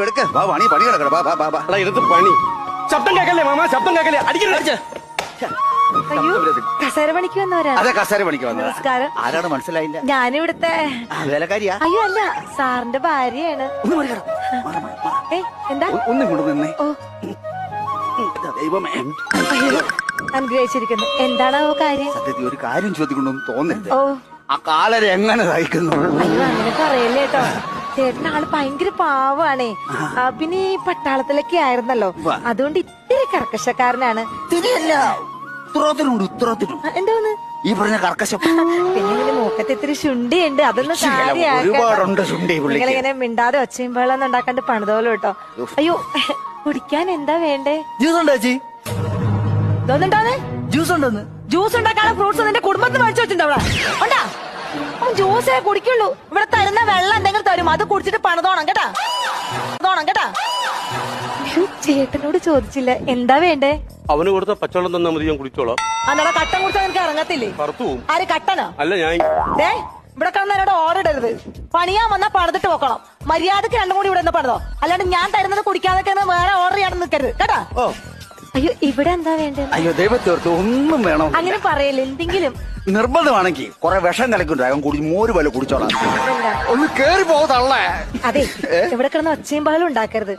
എടുക്ക. വാ പണി പണി കിടക്കട. വാ വാ വാ എടുത്ത് പണി? ശബ്ദം കേക്കല്ലേ മാമ? ശബ്ദം കേക്കല്ലേ അടിക്കല്ലേ അയ്യോ കസേര പണിക്ക് വന്നവരാ? അതെ കസേര പണിക്ക് വന്നത്. നമസ്കാരം. ആരാണ് മനസ്സിലായില്ല? ഞാനിവിടുത്തെ വേലക്കാരിയാ? അയ്യോ അല്ല സാറിന്റെ ഭാര്യയാണ്. എന്താ? ഒന്നും കൊണ്ട് നിന്നേ. ദൈവമേ. അനുഗ്രഹിച്ചിരിക്കുന്നു. എന്താണാവോ കാര്യം? സത്യത്തിൽ ഒരു കാര്യം ചോദിക്കണമെന്ന് തോന്നരുത്. ഓ. ആ കാലര എങ്ങനെ സഹിക്കുന്നു? അയ്യോ അങ്ങനെ പറയല്ലേ കേട്ടോ. ചേട്ടൻ ആൾ ഭയങ്കര പാവാണേ. ആ, പിന്നെ ഈ പട്ടാളത്തിലൊക്കെ ആയിരുന്നല്ലോ. അതുകൊണ്ട് ഇത്തിരി കർക്കശക്കാരനാണ്. തിരിയല്ല ഉത്തരത്തിനുണ്ട് ഉത്തരത്തിനും ആ, എന്തോന്ന്? ഈ പറഞ്ഞ കർക്കശം. പിന്നെ ഇങ്ങനെ മൂക്കത്ത് ഇത്തിരി ശുണ്ടിയുണ്ട്. അതൊന്നും ഇച്ചിരിയല്ല, കാര്യാക്കണ്ട. ഒരുപാടുണ്ട് ശുണ്ടി പുള്ളിക്ക്. നിങ്ങളിങ്ങനെ മിണ്ടാതെ ഒച്ചയും വെള്ളം ഉണ്ടാക്കാണ്ട് പണിതോലോ കേട്ടോ. അയ്യോ കുടിക്കാൻ എന്താ വേണ്ടേ? ജ്യൂസ് ഉണ്ടോ ചേച്ചി? ഇതൊന്നുണ്ടാന്ന്? ജ്യൂസ് ഉണ്ടെന്ന് ജ്യൂസ് ഉണ്ടാക്കാനുള്ള ഫ്രൂട്ട്സ് നിന്റെ കുടുംബത്തിന് മേടിച്ചു വെച്ചിട്ടുണ്ടോ അവിടെ? ഉണ്ടാ? ജ്യൂസേ കുടിക്കുള്ളൂ. ഇവിടെ തരുന്ന വെള്ളം എന്തെങ്കിലും തരും. അത് കുടിച്ചിട്ട് പണിതോണം കേട്ടാ? പണിതോണം കേട്ടാ? ശ്ശോ, ചേട്ടനോട് ചോദിച്ചില്ല. എന്താ വേണ്ടേ? അവന് കൊടുത്ത പച്ചവെള്ളം തന്നാ മതി ഞാൻ കുടിച്ചോളാം. അന്നട കട്ടൻ കുടിച്ചാൽ നിനക്ക് ഇറങ്ങത്തില്ലേ? ആര് കട്ടനാ? അല്ല ഞാൻ ഇവിടെ കിടന്ന് എന്നോട് ഓർഡർ ഇടരുത്. പണിയാൻ വന്നാ പണിതിട്ട് പോക്കണം. മര്യാദയ്ക്ക് രണ്ടും കൂടി ഇവിടെ നിന്ന് പണിതോ. അല്ലാണ്ട് ഞാൻ തരുന്നത് കുടിക്കാതെ വേറെ ഓർഡർ ചെയ്യാൻ നിൽക്കരുത് കേട്ടാ? ഓ. അയ്യോ ഇവിടെ എന്താ വേണ്ടത്? അയ്യോ ദൈവത്തോർത്ത് ഒന്നും വേണം. അങ്ങനെ പറയല്ല എന്തെങ്കിലും? നിർബന്ധമാണെങ്കിൽ കുറെ വിഷം കലക്കുണ്ടാകും കുടി മോര് പോലെ കുടിച്ചോളാം. ഒന്ന് കേറി പോകത്തള്ളേ അതെ ഇവിടെ കിടന്ന് ഒച്ചയും പാലും ഉണ്ടാക്കരുത്.